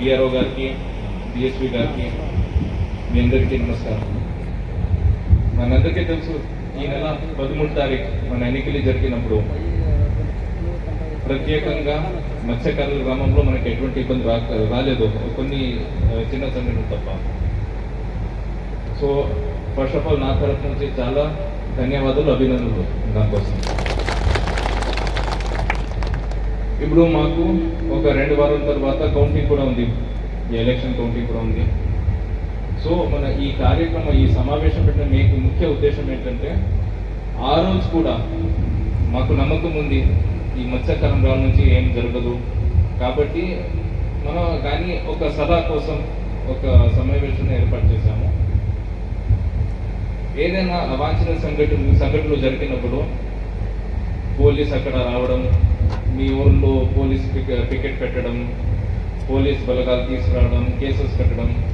DRO గారికి DSP గారికి మీ అందరికీ నమస్కారం. మనందరికీ తెలుసు ఈ నెల పదమూడు తారీఖు మన ఎన్నికలు జరిగినప్పుడు ప్రత్యేకంగా మత్స్యకారుల గ్రామంలో మనకి ఎటువంటి ఇబ్బంది రా రాలేదు. కొన్ని చిన్న సంఘటనలు తప్ప. సో ఫస్ట్ ఆఫ్ ఆల్ నా తరఫు నుంచి చాలా ధన్యవాదాలు అభినందనలు దానికోసం ఇప్పుడు మాకు ఒక రెండు వారం తర్వాత కౌంటింగ్ కూడా ఉంది. ఈ ఎలక్షన్ కౌంటింగ్ కూడా ఉంది. సో మన ఈ కార్యక్రమం ఈ సమావేశం పెట్టిన మీకు ముఖ్య ఉద్దేశం ఏంటంటే ఆ రోజు కూడా మాకు నమ్మకం ఉంది. ఈ మత్స్యకారం రావు నుంచి ఏం జరగదు. కాబట్టి మనం కానీ ఒక సదా కోసం ఒక సమావేశాన్ని ఏర్పాటు చేశాము. ఏదైనా అవాంఛనీయ సంఘటన సంఘటనలు జరిగినప్పుడు పోలీస్ అక్కడ రావడం మీ ఊర్లో పోలీస్ పిక- పికెట్ పెట్టడం పోలీస్ బలగాలు తీసుకురావడం కేసెస్ పెట్టడం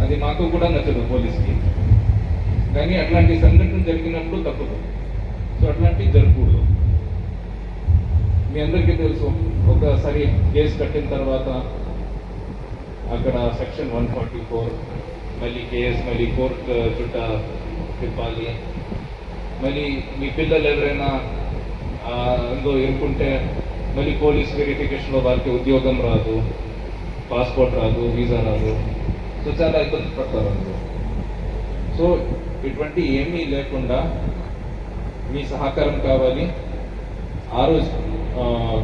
అది మాకు కూడా నచ్చదు పోలీస్కి. కానీ అట్లాంటి సంఘటన జరిగినప్పుడు తప్పదు. సో అట్లాంటివి జరగకూడదు. మీ అందరికీ తెలుసు ఒకసారి కేసు కట్టిన తర్వాత అక్కడ సెక్షన్ వన్ ఫార్టీ ఫోర్ మళ్ళీ కేసు మళ్ళీ కోర్ట్ చుట్ట తిప్పాలి. మళ్ళీ మీ పిల్లలు ఎవరైనా అందులో ఇరుక్కుంటే మళ్ళీ పోలీస్ వెరిఫికేషన్లో వారికి ఉద్యోగం రాదు పాస్పోర్ట్ రాదు వీసా రాదు. సో చాలా ఇబ్బంది పడతారు అందులో సో ఇటువంటి ఏమీ లేకుండా మీ సహకారం కావాలి. ఆ రోజు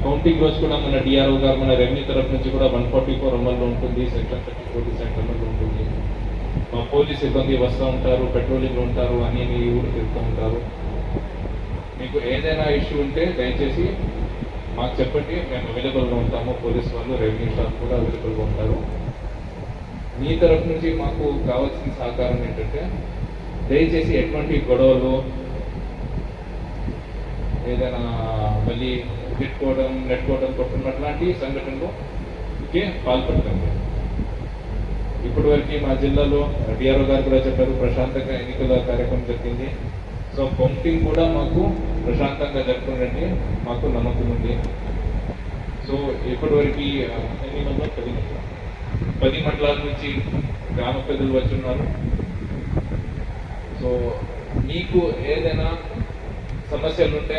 కౌంటింగ్ రోజు కూడా మన డిఆర్ఓ గారు మన రెవెన్యూ తరఫు నుంచి కూడా వన్ ఫార్టీ ఫోర్ అమల్లో ఉంటుంది సెక్టర్ థర్టీ ఫోర్టీ సెక్టర్ అమల్లో ఉంటుంది. మా పోలీస్ సిబ్బంది వస్తూ ఉంటారు పెట్రోలింగ్ ఉంటారు అని మీ ఊరు తిరుగుతూ ఉంటారు. మీకు ఏదైనా ఇష్యూ ఉంటే దయచేసి మాకు చెప్పండి మేము అవైలబుల్గా ఉంటాము. పోలీస్ వాళ్ళు రెవెన్యూ స్టాఫ్ కూడా అవైలబుల్గా ఉంటారు. మీ తరఫు నుంచి మాకు కావాల్సిన సహకారం ఏంటంటే దయచేసి ఎటువంటి గొడవలు ఏదైనా మళ్ళీ తిట్టుకోవడం నెట్టుకోవడం కొట్టడం అట్లాంటి సంఘటనలు కి పాల్పడకండి. మా జిల్లాలో డిఆర్ఓ గారు కూడా చెప్పారు ప్రశాంతంగా ఎన్నికల కార్యక్రమం జరిగింది. సో కౌంటింగ్ కూడా మాకు ప్రశాంతంగా జరుగుతుందండి మాకు నమ్మకం ఉంది. సో ఇప్పటి వరకు ఎన్ని మండలాలు? పది మండలాలు. పది మండలాల నుంచి గ్రామ పెద్దలు వచ్చి ఉన్నారు సో మీకు ఏదైనా సమస్యలు ఉంటే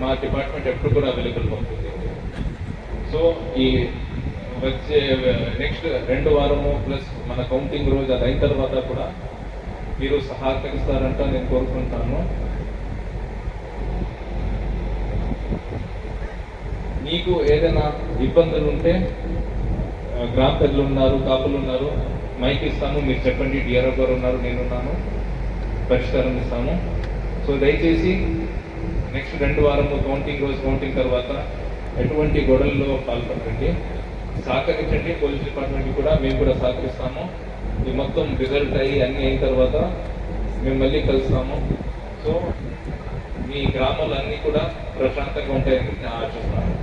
మా డిపార్ట్మెంట్ ఎప్పుడు కూడా అవైలబుల్గా ఉంటుంది. సో ఈ వచ్చే నెక్స్ట్ రెండు వారము ప్లస్ మన కౌంటింగ్ రోజు అది అయిన తర్వాత కూడా మీరు సహకరిస్తారంట నేను కోరుకుంటాను. మీకు ఏదైనా ఇబ్బందులు ఉంటే గ్రామ పెద్దలు ఉన్నారు కాపులు ఉన్నారు మైక్ ఇస్తాను మీరు చెప్పండి డిఆర్ఓ గారు ఉన్నారు నేనున్నాను పరిష్కారం ఇస్తాను. సో దయచేసి నెక్స్ట్ రెండు వారము కౌంటింగ్ రోజు కౌంటింగ్ తర్వాత ఎటువంటి గొడవల్లో పాల్పడండి సహకరించండి పోలీస్ డిపార్ట్మెంట్కి కూడా మేము కూడా సహకరిస్తాము. ఇది మొత్తం రిజల్ట్ అయ్యి అన్నీ అయిన తర్వాత మేము మళ్ళీ కలుస్తాము. సో మీ గ్రామాలు అన్నీ కూడా ప్రశాంతంగా ఉంటాయని నేను ఆశిస్తున్నాను.